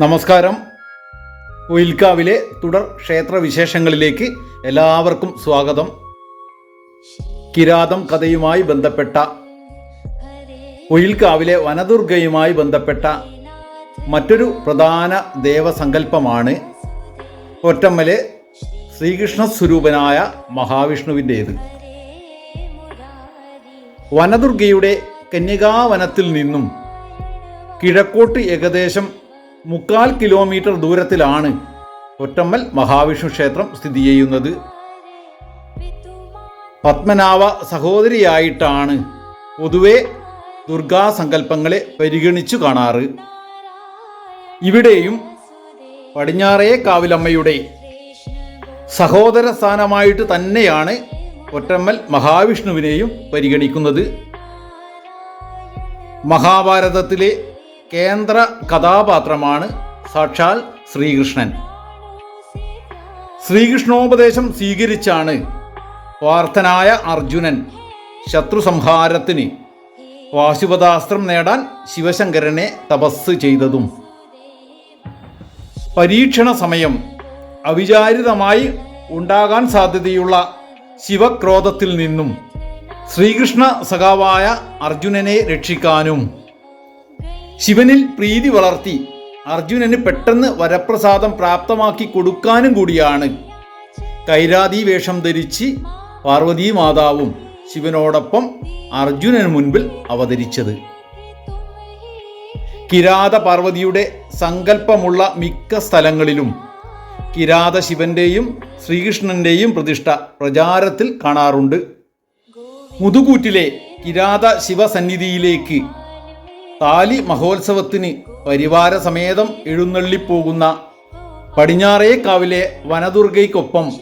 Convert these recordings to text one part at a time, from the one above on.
നമസ്കാരം. ഉയിൽക്കാവിലെ തുടർ ക്ഷേത്ര വിശേഷങ്ങളിലേക്ക് എല്ലാവർക്കും സ്വാഗതം. കിരാതം കഥയുമായി ബന്ധപ്പെട്ട ഉയിൽക്കാവിലെ വനദുർഗയുമായി ബന്ധപ്പെട്ട മറ്റൊരു പ്രധാന ദേവസങ്കല്പമാണ് ഒറ്റമ്മലെ ശ്രീകൃഷ്ണ സ്വരൂപനായ മഹാവിഷ്ണുവിന്റേത്. വനദുർഗയുടെ കന്യകാവനത്തിൽ നിന്നും കിഴക്കോട്ട് ഏകദേശം മുക്കാൽ കിലോമീറ്റർ ദൂരത്തിലാണ് ഒറ്റമ്മൽ മഹാവിഷ്ണു ക്ഷേത്രം സ്ഥിതി ചെയ്യുന്നത്. പത്മനാഭ സഹോദരിയായിട്ടാണ് പൊതുവെ ദുർഗാസങ്കല്പങ്ങളെ പരിഗണിച്ചു കാണാറ്. ഇവിടെയും പടിഞ്ഞാറേ കാവിലമ്മയുടെ സഹോദര സ്ഥാനമായിട്ട് തന്നെയാണ് ഒറ്റമ്മൽ മഹാവിഷ്ണുവിനെയും പരിഗണിക്കുന്നത്. മഹാഭാരതത്തിലെ കേന്ദ്ര കഥാപാത്രമാണ് സാക്ഷാൽ ശ്രീകൃഷ്ണൻ. ശ്രീകൃഷ്ണോപദേശം സ്വീകരിച്ചാണ് വാർത്തനായ അർജുനൻ ശത്രു സംഹാരത്തിന് വാശുപതാസ്ത്രം നേടാൻ ശിവശങ്കരനെ തപസ് ചെയ്തതും. പരീക്ഷണ സമയം അവിചാരിതമായി ഉണ്ടാകാൻ സാധ്യതയുള്ള ശിവക്രോധത്തിൽ നിന്നും ശ്രീകൃഷ്ണ സഖാവായ അർജുനനെ രക്ഷിക്കാനും ശിവനിൽ പ്രീതി വളർത്തി അർജുനന് പെട്ടെന്ന് വരപ്രസാദം പ്രാപ്തമാക്കി കൊടുക്കാനും കൂടിയാണ്. കൈരാതി വേഷം ധരിച്ച് പാർവതീ മാതാവും ശിവനോടൊപ്പം അർജുനന് മുൻപിൽ അവതരിച്ചത്. കിരാത പാർവതിയുടെ സങ്കല്പമുള്ള മിക്ക സ്ഥലങ്ങളിലും കിരാത ശിവന്റെയും ശ്രീകൃഷ്ണന്റെയും പ്രതിഷ്ഠ പ്രചാരത്തിൽ കാണാറുണ്ട്. മുതുകൂറ്റിലെ കിരാത ശിവസന്നിധിയിലേക്ക് താലി മഹോത്സവത്തിന് പരിവാര സമേതം എഴുന്നള്ളിപ്പോകുന്ന പടിഞ്ഞാറേക്കാവിലെ വനദുർഗയ്ക്കൊപ്പം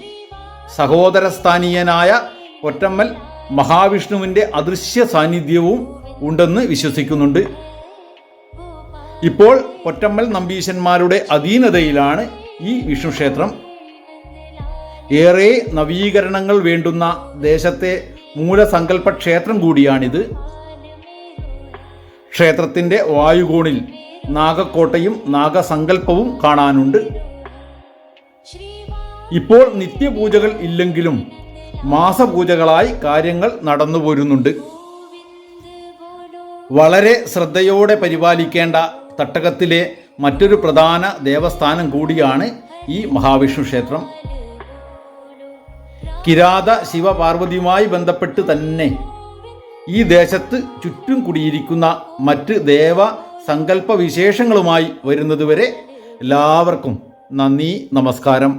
സഹോദരസ്ഥാനീയനായ ഒറ്റമ്മൽ മഹാവിഷ്ണുവിന്റെ അദൃശ്യ സാന്നിധ്യവും ഉണ്ടെന്ന് വിശ്വസിക്കുന്നുണ്ട്. ഇപ്പോൾ ഒറ്റമ്മൽ നമ്പീശന്മാരുടെ അധീനതയിലാണ് ഈ വിഷ്ണു ക്ഷേത്രം. ഏറെ നവീകരണങ്ങൾ വേണ്ടുന്ന ദേശത്തെ മൂലസങ്കല്പ ക്ഷേത്രം കൂടിയാണിത്. ക്ഷേത്രത്തിന്റെ വായുകോണിൽ നാഗക്കോട്ടയും നാഗസങ്കല്പവും കാണാനുണ്ട്. ഇപ്പോൾ നിത്യപൂജകൾ ഇല്ലെങ്കിലും മാസപൂജകളായി കാര്യങ്ങൾ നടന്നു പോരുന്നുണ്ട്. വളരെ ശ്രദ്ധയോടെ പരിപാലിക്കേണ്ട തട്ടകത്തിലെ മറ്റൊരു പ്രധാന ദേവസ്ഥാനം കൂടിയാണ് ഈ മഹാവിഷ്ണു ക്ഷേത്രം. കിരാത ശിവപാർവതിയുമായി ബന്ധപ്പെട്ട് തന്നെ ഈ ദേശത്ത് ചുറ്റും കുടിയിരിക്കുന്ന മറ്റ് ദേവ സങ്കല്പ വിശേഷങ്ങളുമായി വരുന്നതുവരെ എല്ലാവർക്കും നന്ദി നമസ്കാരം.